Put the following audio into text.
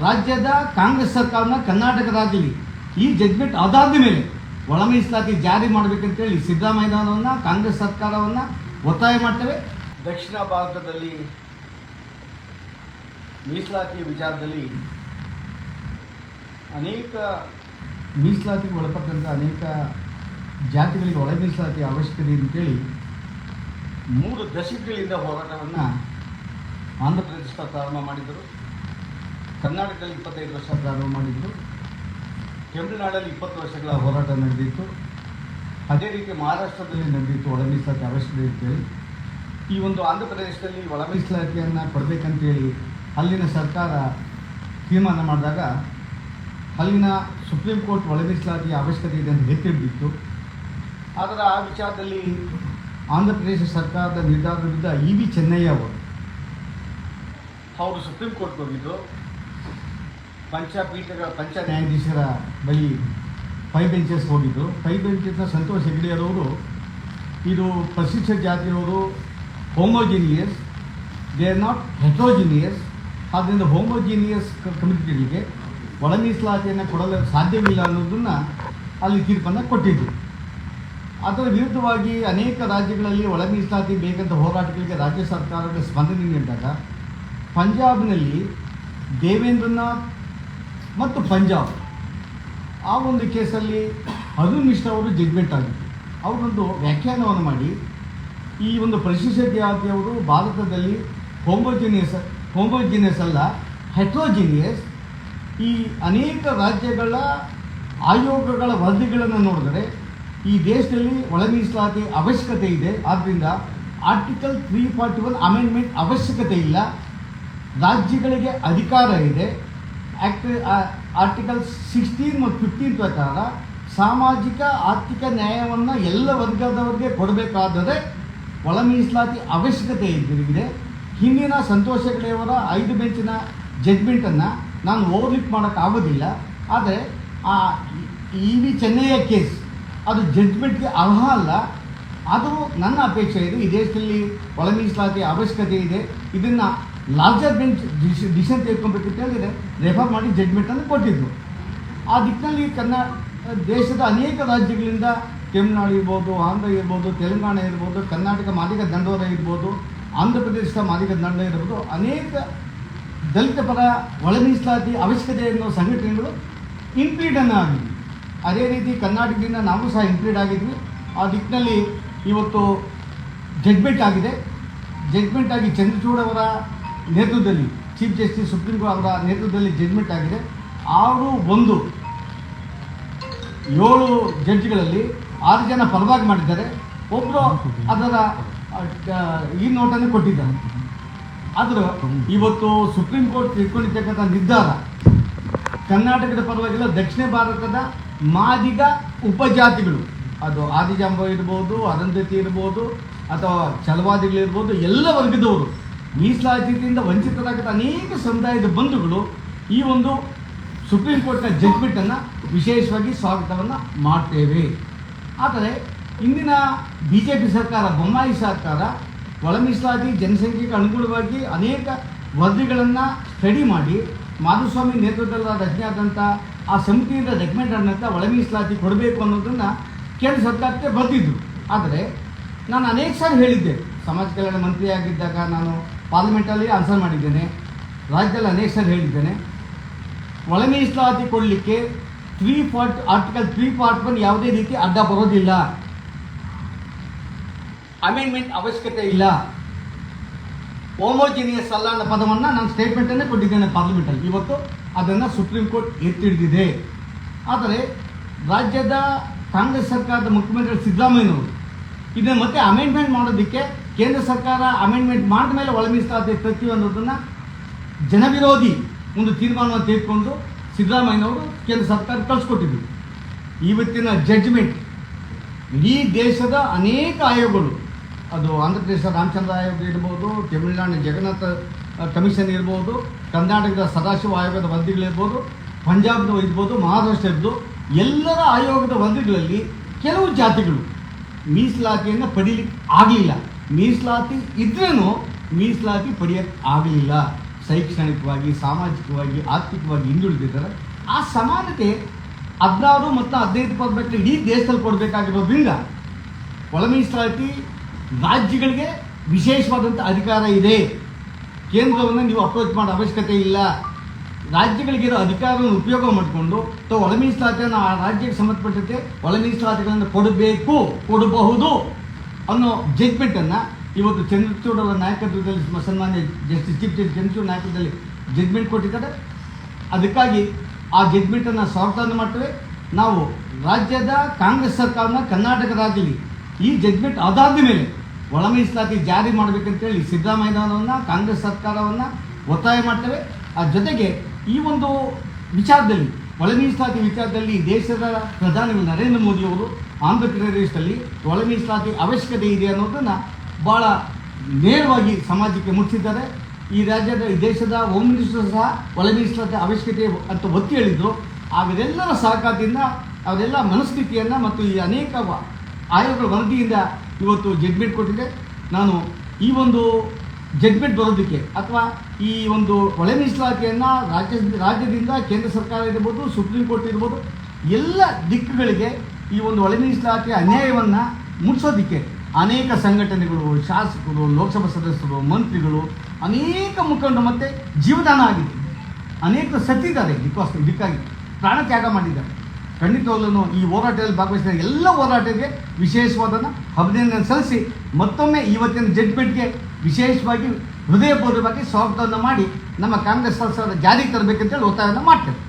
ರಾಜ್ಯದ ಕಾಂಗ್ರೆಸ್ ಸರ್ಕಾರನ ಕರ್ನಾಟಕ ರಾಜ್ಯದಲ್ಲಿ ಈ ಜಡ್ಜ್ಮೆಂಟ್ ಅದಾದ ಮೇಲೆ ಒಳ ಮೀಸಲಾತಿ ಜಾರಿ ಮಾಡಬೇಕಂತೇಳಿ ಸಿದ್ದರಾಮಯ್ಯನವರನ್ನ ಕಾಂಗ್ರೆಸ್ ಸರ್ಕಾರವನ್ನು ಒತ್ತಾಯ ಮಾಡ್ತೇವೆ. ದಕ್ಷಿಣ ಭಾರತದಲ್ಲಿ ಮೀಸಲಾತಿ ವಿಚಾರದಲ್ಲಿ ಅನೇಕ ಮೀಸಲಾತಿಗೆ ಒಳಪಟ್ಟಂಥ ಅನೇಕ ಜಾತಿಗಳಿಗೆ ಒಳ ಮೀಸಲಾತಿ ಅವಶ್ಯಕತೆ ಅಂತೇಳಿ ಮೂರು ದಶಕಗಳಿಂದ ಹೋರಾಟವನ್ನು ಆಂಧ್ರ ಪ್ರದೇಶ ಪ್ರಾರಂಭ ಮಾಡಿದರು ಕರ್ನಾಟಕದಲ್ಲಿ ಇಪ್ಪತ್ತೈದು ವರ್ಷ ಪ್ರಾರಂಭ ಮಾಡಿದ್ದು, ತಮಿಳುನಾಡಲ್ಲಿ ಇಪ್ಪತ್ತು ವರ್ಷಗಳ ಹೋರಾಟ ನಡೆದಿತ್ತು. ಅದೇ ರೀತಿ ಮಹಾರಾಷ್ಟ್ರದಲ್ಲಿ ನಡೆದಿತ್ತು ಒಳ ಮೀಸಲಾತಿ ಅವಶ್ಯಕತೆ ಈ ಒಂದು ಆಂಧ್ರ ಪ್ರದೇಶದಲ್ಲಿ ಒಳ ಮೀಸಲಾತಿಯನ್ನು ಕೊಡಬೇಕಂತೇಳಿ ಅಲ್ಲಿನ ಸರ್ಕಾರ ತೀರ್ಮಾನ ಮಾಡಿದಾಗ ಅಲ್ಲಿನ ಸುಪ್ರೀಂ ಕೋರ್ಟ್ ಒಳ ಮೀಸಲಾತಿಯ ಅವಶ್ಯಕತೆ ಇದೆ ಅಂತ ಎತ್ತಿ ಆದರೆ ಆ ವಿಚಾರದಲ್ಲಿ ಆಂಧ್ರ ಪ್ರದೇಶ ಸರ್ಕಾರದ ನಿರ್ಧಾರದ ವಿರುದ್ಧ ಇ ವಿ ಚೆನ್ನಯ್ಯ ಅವರು ಅವರು ಸುಪ್ರೀಂ ಕೋರ್ಟ್ಗೆ ಹೋಗಿದ್ದು. ಪಂಚಪೀಠಗಳ ಪಂಚ ನ್ಯಾಯಾಧೀಶರ ಬಳಿ ಫೈವ್ ಬೆಂಚಸ್ ಹೋಗಿದ್ದರು ಫೈವ್ ಬೆಂಚಸ್ನ ಸಂತೋಷ್ ಹೆಗ್ಡೆಯರವರು, ಇದು ಪರಿಶಿಷ್ಟ ಜಾತಿಯವರು homogeneous, they are not heterogeneous ಆದ್ದರಿಂದ ಹೋಮೋಜಿನಿಯಸ್ ಕಮಿಟಿಗಳಿಗೆ ಒಳ ಮೀಸಲಾತಿಯನ್ನು ಕೊಡಲು ಸಾಧ್ಯವಿಲ್ಲ ಅನ್ನೋದನ್ನು ಅಲ್ಲಿ ತೀರ್ಪನ್ನು ಕೊಟ್ಟಿದ್ದರು ಅದರ ವಿರುದ್ಧವಾಗಿ ಅನೇಕ ರಾಜ್ಯಗಳಲ್ಲಿ ಒಳ ಮೀಸಲಾತಿ ಬೇಕಂತ ಹೋರಾಟಗಳಿಗೆ ರಾಜ್ಯ ಸರ್ಕಾರದ ಸ್ಪಂದನೆ ನೀಡಿದಾಗ, ಪಂಜಾಬ್ನಲ್ಲಿ ದೇವೇಂದ್ರನಾಥ್ ಮತ್ತು ಪಂಜಾಬ್. ಆ ಒಂದು ಕೇಸಲ್ಲಿ ಅರುಣ್ ಮಿಶ್ರಾ ಅವರು ಜಡ್ಮೆಂಟ್ ಆಗಿತ್ತು. ಅವರೊಂದು ವ್ಯಾಖ್ಯಾನವನ್ನು ಮಾಡಿ. ಈ ಒಂದು ಪರಿಶಿಷ್ಟ ಜಾತಿಯವರು ಭಾರತದಲ್ಲಿ ಹೋಮೋಜಿನಿಯಸ್ ಹೋಮೋಜಿನಿಯಸ್ ಅಲ್ಲ ಹೆಟ್ರೋಜಿನಿಯಸ್ ಈ ಅನೇಕ ರಾಜ್ಯಗಳ ಆಯೋಗಗಳ ವರದಿಗಳನ್ನು ನೋಡಿದರೆ ಈ ದೇಶದಲ್ಲಿ ಒಳ ಮೀಸಲಾತಿ ಅವಶ್ಯಕತೆ ಇದೆ. ಆದ್ದರಿಂದ article three forty one amendment ಅವಶ್ಯಕತೆ ಇಲ್ಲ. ರಾಜ್ಯಗಳಿಗೆ ಅಧಿಕಾರ ಇದೆ. ಆಕ್ಟ್ ಆರ್ಟಿಕಲ್ ಸಿಕ್ಸ್ಟೀನ್ ಮತ್ತು ಫಿಫ್ಟೀನ್ ಪ್ರಕಾರ ಸಾಮಾಜಿಕ, ಆರ್ಥಿಕ ನ್ಯಾಯವನ್ನು ಎಲ್ಲ ವರ್ಗದವರಿಗೆ ಕೊಡಬೇಕಾದರೆ ಒಳ ಮೀಸಲಾತಿ ಅವಶ್ಯಕತೆ ಇದೆ ಹಿಂದಿನ ಸಂತೋಷ ಹೆಗಡೆಯವರ ಐದು ಬೆಂಚಿನ ಜಡ್ಮೆಂಟನ್ನು ನಾನು ಓವರ್ಲಿಕ್ ಮಾಡೋಕ್ಕಾಗೋದಿಲ್ಲ ಆದರೆ, ಆ ಇ ವಿ ಚೆನ್ನಯ್ಯ ಕೇಸ್ ಅದು ಜಡ್ಜ್ಮೆಂಟ್ಗೆ ಅರ್ಹ ಅಲ್ಲ. ಅದು ನನ್ನ ಅಪೇಕ್ಷೆ ಇದು ಈ ದೇಶದಲ್ಲಿ ಒಳ ಮೀಸಲಾತಿ ಅವಶ್ಯಕತೆ ಇದೆ. ಇದನ್ನು ಲಾರ್ಜರ್ ಬೆಂಚ್ ಡಿಸಿಷನ್ ಅಂತ ಹೇಳಿದರೆ ರೆಫರ್ ಮಾಡಿ ಜಡ್ಮೆಂಟನ್ನು ಕೊಟ್ಟಿದ್ದರು ಆ ದಿಕ್ಕಿನಲ್ಲಿ ಕನ್ನಡ ದೇಶದ ಅನೇಕ ರಾಜ್ಯಗಳಿಂದ ತಮಿಳುನಾಡು ಇರ್ಬೋದು ಆಂಧ್ರ ಇರ್ಬೋದು ತೆಲಂಗಾಣ ಇರ್ಬೋದು ಕರ್ನಾಟಕ ಮಾದಿಗ ದಂಡೋರ ಇರ್ಬೋದು ಆಂಧ್ರ ಪ್ರದೇಶದ ಮಾದಿಗ ದಂಡ ಇರ್ಬೋದು, ಅನೇಕ ದಲಿತ ಪರ ಒಳ ಮೀಸಲಾತಿ ಅವಶ್ಯಕತೆ ಅನ್ನೋ ಸಂಘಟನೆಗಳು ಇನ್ಕ್ಲೀಡನ್ನು ಆಗಿದ್ವಿ ಅದೇ ರೀತಿ ಕರ್ನಾಟಕದಿಂದ ನಾವು ಸಹ ಇನ್ಕ್ಲೂಡ್ ಆಗಿದ್ವಿ. ಆ ದಿಕ್ಕಿನಲ್ಲಿ ಇವತ್ತು ಜಡ್ಮೆಂಟ್ ಆಗಿದೆ. ಜಡ್ಮೆಂಟ್ ಆಗಿ ಚಂದ್ರಚೂಡ್ ಅವರ ನೇತೃತ್ವದಲ್ಲಿ ಚೀಫ್ ಜಸ್ಟಿಸ್, ಸುಪ್ರೀಂ ಕೋರ್ಟ್ ಅವರ ನೇತೃತ್ವದಲ್ಲಿ ಜಡ್ಜ್ಮೆಂಟ್ ಆಗಿದೆ. ಆರು ಒಂದು ಏಳು ಜಡ್ಜ್ಗಳಲ್ಲಿ ಆರು ಜನ ಪರವಾಗಿ ಮಾಡಿದ್ದಾರೆ. ಒಬ್ಬರು ಅದರ ಈ ನೋಟನ್ನು ಕೊಟ್ಟಿದ್ದಾರೆ. ಆದರೂ ಇವತ್ತು ಸುಪ್ರೀಂ ಕೋರ್ಟ್ ತಿಳ್ಕೊಂಡಿರ್ತಕ್ಕಂಥ ನಿರ್ಧಾರ ಕರ್ನಾಟಕದ ಪರವಾಗಿಲ್ಲ, ದಕ್ಷಿಣ ಭಾರತದ ಮಾದಿಗ ಉಪಜಾತಿಗಳು. ಅದು ಆದಿಜಾಂಬ ಇರ್ಬೋದು, ಅರಂಧತಿ ಇರ್ಬೋದು, ಅಥವಾ ಛಲವಾದಿಗಳಿರ್ಬೋದು ಎಲ್ಲ ವರ್ಗದವರು. ಮೀಸಲಾತಿಯಿಂದ ವಂಚಿತರಾಗದ ಅನೇಕ ಸಮುದಾಯದ ಬಂಧುಗಳು ಈ ಒಂದು ಸುಪ್ರೀಂ ಕೋರ್ಟ್ನ ಜಡ್ಜ್ಮೆಂಟನ್ನು ವಿಶೇಷವಾಗಿ ಸ್ವಾಗತವನ್ನು ಮಾಡ್ತೇವೆ. ಆದರೆ ಇಂದಿನ ಬಿ ಜೆ ಪಿ ಸರ್ಕಾರ, ಬೊಮ್ಮಾಯಿ ಸರ್ಕಾರ ಒಳ ಮೀಸಲಾತಿ ಜನಸಂಖ್ಯೆಗೆ ಅನುಗುಣವಾಗಿ ಅನೇಕ ವರದಿಗಳನ್ನು ಸ್ಟಡಿ ಮಾಡಿ ಮಾಧುಸ್ವಾಮಿ ನೇತೃತ್ವದ ರಚನೆಯಾದಂಥ ಆ ಸಮಿತಿಯಿಂದ ರೆಕಮೆಂಡ್ ಆದಂಥ ಒಳ ಮೀಸಲಾತಿ ಕೊಡಬೇಕು ಅನ್ನೋದನ್ನು ಕೇಂದ್ರ ಸರ್ಕಾರಕ್ಕೆ ಬರೆದಿದ್ದರು ಆದರೆ ನಾನು ಅನೇಕ ಸಾರಿ ಹೇಳಿದ್ದೆ. ಸಮಾಜ ಕಲ್ಯಾಣ ಮಂತ್ರಿಯಾಗಿದ್ದಾಗ ನಾನು ಪಾರ್ಲಿಮೆಂಟಲ್ಲಿ ಆನ್ಸರ್ ಮಾಡಿದ್ದೇನೆ. ರಾಜ್ಯದಲ್ಲಿ ಅನೇಕ ಸಲ ಹೇಳಿದ್ದೇನೆ. ಒಳ ಮೀಸಲಾತಿ ಕೊಡಲಿಕ್ಕೆ three forty article three forty one ಯಾವುದೇ ರೀತಿ ಅಡ್ಡ ಬರೋದಿಲ್ಲ. ಅಮೆಂಡ್ಮೆಂಟ್ ಅವಶ್ಯಕತೆ ಇಲ್ಲ. ಹೋಮೋಜಿನಿಯಸ್ ಅಲ್ಲ ಅನ್ನೋ ಪದವನ್ನು ನಾನು ಸ್ಟೇಟ್ಮೆಂಟನ್ನೇ ಕೊಟ್ಟಿದ್ದೇನೆ ಪಾರ್ಲಿಮೆಂಟಲ್ಲಿ ಇವತ್ತು ಅದನ್ನು ಸುಪ್ರೀಂ ಕೋರ್ಟ್ ಎತ್ತಿಡಿದಿದೆ. ಆದರೆ ರಾಜ್ಯದ ಕಾಂಗ್ರೆಸ್ ಸರ್ಕಾರದ ಮುಖ್ಯಮಂತ್ರಿ ಸಿದ್ದರಾಮಯ್ಯನವರು ಇದನ್ನು ಮತ್ತೆ ಅಮೆಂಡ್ಮೆಂಟ್ ಮಾಡೋದಕ್ಕೆ ಕೇಂದ್ರ ಸರ್ಕಾರ ಅಮೆಂಡ್ಮೆಂಟ್ ಮಾಡಿದ ಮೇಲೆ ಒಳಮಿಸ್ತಾ ಇದೆ ಪ್ರತಿಯೊಂದನ್ನು ಜನವಿರೋಧಿ ಒಂದು ತೀರ್ಮಾನವನ್ನು ತೆಗೆದುಕೊಂಡು ಸಿದ್ದರಾಮಯ್ಯನವರು ಕೇಂದ್ರ ಸರ್ಕಾರ ಕಳಿಸ್ಕೊಟ್ಟಿದ್ರು. ಇವತ್ತಿನ ಜಡ್ಜ್ಮೆಂಟ್ ಇಡೀ ದೇಶದ ಅನೇಕ ಆಯೋಗಗಳು, ಅದು ಆಂಧ್ರ ಪ್ರದೇಶ ರಾಮಚಂದ್ರ ಆಯೋಗ ಇರ್ಬೋದು ತಮಿಳುನಾಡಿನ ಜಗನ್ನಾಥ ಕಮಿಷನ್ ಇರ್ಬೋದು, ಕರ್ನಾಟಕದ ಸದಾಶಿವ ಆಯೋಗದ ವರದಿಗಳಿರ್ಬೋದು ಪಂಜಾಬ್ದು ಇರ್ಬೋದು ಮಹಾರಾಷ್ಟ್ರ ಇರ್ಬೋದು ಎಲ್ಲರ ಆಯೋಗದ ವರದಿಗಳಲ್ಲಿ ಕೆಲವು ಜಾತಿಗಳು ಮೀಸಲಾತಿಯನ್ನು ಪಡೀಲಿಕ್ಕೆ ಆಗಲಿಲ್ಲ. ಮೀಸಲಾತಿ ಇದ್ರೂ ಮೀಸಲಾತಿ ಪಡೆಯಕ್ಕೆ ಆಗಲಿಲ್ಲ. ಶೈಕ್ಷಣಿಕವಾಗಿ, ಸಾಮಾಜಿಕವಾಗಿ, ಆರ್ಥಿಕವಾಗಿ ಹಿಂದುಳಿದಿದ್ದಾರೆ. ಆ ಸಮಾನತೆ ಹದಿನಾರು ಮತ್ತು ಹದಿನೈದು ಪರ್ಸೆಂಟ್ ಇಡೀ ದೇಶದಲ್ಲಿ ಕೊಡಬೇಕಾಗಿರೋದ್ರಿಂದ ಒಳ ಮೀಸಲಾತಿ ರಾಜ್ಯಗಳಿಗೆ ವಿಶೇಷವಾದಂಥ ಅಧಿಕಾರ ಇದೆ. ಕೇಂದ್ರವನ್ನು ನೀವು ಅಪ್ರೋಚ್ ಮಾಡೋ ಅವಶ್ಯಕತೆ ಇಲ್ಲ. ರಾಜ್ಯಗಳಿಗಿರೋ ಅಧಿಕಾರವನ್ನು ಉಪಯೋಗ ಮಾಡಿಕೊಂಡು ಒಳ ಮೀಸಲಾತಿಯನ್ನು ಆ ರಾಜ್ಯಕ್ಕೆ ಸಂಬಂಧಪಟ್ಟಂತೆ ಒಳ ಮೀಸಲಾತಿಗಳನ್ನು ಕೊಡಬೇಕು, ಕೊಡಬಹುದು. ಅನ್ನೋ ಜಡ್ಜ್ಮೆಂಟನ್ನು ಇವತ್ತು ಚಂದ್ರಚೂಡ್ ಅವರ ನಾಯಕತ್ವದಲ್ಲಿ ಸನ್ಮಾನ್ಯ ಜಸ್ಟಿಸ್ ಚೀಫ್ ಜಸ್ಟಿಸ್ ಚಂದ್ರಚೂಡ್ ನಾಯಕತ್ವದಲ್ಲಿ ಜಡ್ಜ್ಮೆಂಟ್ ಕೊಟ್ಟಿದ್ದಾರೆ. ಅದಕ್ಕಾಗಿ ಆ ಜಜ್ಮೆಂಟನ್ನು ಸ್ವಾಗತ ಮಾಡ್ತೇವೆ. ನಾವು ರಾಜ್ಯದ ಕಾಂಗ್ರೆಸ್ ಸರ್ಕಾರನ ಕರ್ನಾಟಕ ರಾಜ್ಯದಲ್ಲಿ ಈ ಜಡ್ಜ್ಮೆಂಟ್ ಅದಾದ ಮೇಲೆ ಒಳ ಮೀಸಲಾತಿ ಜಾರಿ ಮಾಡಬೇಕಂತೇಳಿ ಸಿದ್ದರಾಮಯ್ಯನವರನ್ನು, ಕಾಂಗ್ರೆಸ್ ಸರ್ಕಾರವನ್ನು ಒತ್ತಾಯ ಮಾಡ್ತೇವೆ. ಆ ಜೊತೆಗೆ ಈ ಒಂದು ವಿಚಾರದಲ್ಲಿ ಒಳ ಮೀಸಲಾತಿ ವಿಚಾರದಲ್ಲಿ ದೇಶದ ಪ್ರಧಾನಿ ನರೇಂದ್ರ ಮೋದಿಯವರು ಆಂಧ್ರ ಪ್ರದೇಶದಲ್ಲಿ ಒಳ ಮೀಸಲಾತಿ ಅವಶ್ಯಕತೆ ಇದೆ ಅನ್ನೋದನ್ನು ಭಾಳ ನೇರವಾಗಿ ಸಮಾಜಕ್ಕೆ ಮುಟ್ಟಿಸಿದ್ದಾರೆ. ಈ ರಾಜ್ಯದ, ಈ ದೇಶದ ಹೋಮ್ ಮಿನಿಸ್ಟರ್ ಸಹ ಒಳ ಮೀಸಲಾತಿ ಅವಶ್ಯಕತೆ ಅಂತ ಒತ್ತಿ ಹೇಳಿದ್ರು ಅವರೆಲ್ಲರ ಸಹಕಾರದಿಂದ ಅವರೆಲ್ಲ ಮನಸ್ಥಿತಿಯನ್ನು ಮತ್ತು ಈ ಅನೇಕ ಆಯೋಗಗಳ ವರದಿಯಿಂದ ಇವತ್ತು ಜಡ್ಮೆಂಟ್ ಕೊಟ್ಟಿದೆ. ನಾನು ಈ ಒಂದು ಜಡ್ಜ್ಮೆಂಟ್ ಬರೋದಕ್ಕೆ ಅಥವಾ ಈ ಒಂದು ಒಳ ಮೀಸಲಾತಿಯನ್ನು ರಾಜ್ಯ ರಾಜ್ಯದಿಂದ ಕೇಂದ್ರ ಸರ್ಕಾರ ಇರ್ಬೋದು, ಸುಪ್ರೀಂ ಕೋರ್ಟ್ ಇರ್ಬೋದು, ಎಲ್ಲ ದಿಕ್ಕುಗಳಿಗೆ ಈ ಒಂದು ಒಳ ಮೀಸಲಾತಿಯ ಅನ್ಯಾಯವನ್ನು ಮುಟ್ಸೋದಕ್ಕೆ ಅನೇಕ ಸಂಘಟನೆಗಳು, ಶಾಸಕರು, ಲೋಕಸಭಾ ಸದಸ್ಯರು, ಮಂತ್ರಿಗಳು ಅನೇಕ ಮುಖಂಡರು ಮತ್ತು ಜೀವದಾನ ಆಗಿದೆ. ಅನೇಕ ಸತ್ತಿದ್ದಾರೆ ಇದಕ್ಕೋಸ್ಕರ ಇದಕ್ಕಾಗಿ ಪ್ರಾಣ ತ್ಯಾಗ ಮಾಡಿದ್ದಾರೆ. ಖಂಡಿತವಾಗ್ಲೂ ಈ ಹೋರಾಟದಲ್ಲಿ ಭಾಗವಹಿಸಿದ ಎಲ್ಲ ಹೋರಾಟಕ್ಕೆ ವಿಶೇಷವಾದ ಅಭಿನಂದನೆ ಸಲ್ಲಿಸಿ ಮತ್ತೊಮ್ಮೆ ಇವತ್ತಿನ ಜಡ್ಜ್ಮೆಂಟ್ಗೆ ವಿಶೇಷವಾಗಿ ಹೃದಯಪೂರ್ವಕವಾಗಿ ಸ್ವಾಗತವನ್ನು ಮಾಡಿ ನಮ್ಮ ಕಾಂಗ್ರೆಸ್ ಸದಸ್ಯರ ಜಾರಿಗೆ ತರಬೇಕಂತೇಳಿ ಒತ್ತಾಯವನ್ನು ಮಾಡ್ತೇವೆ.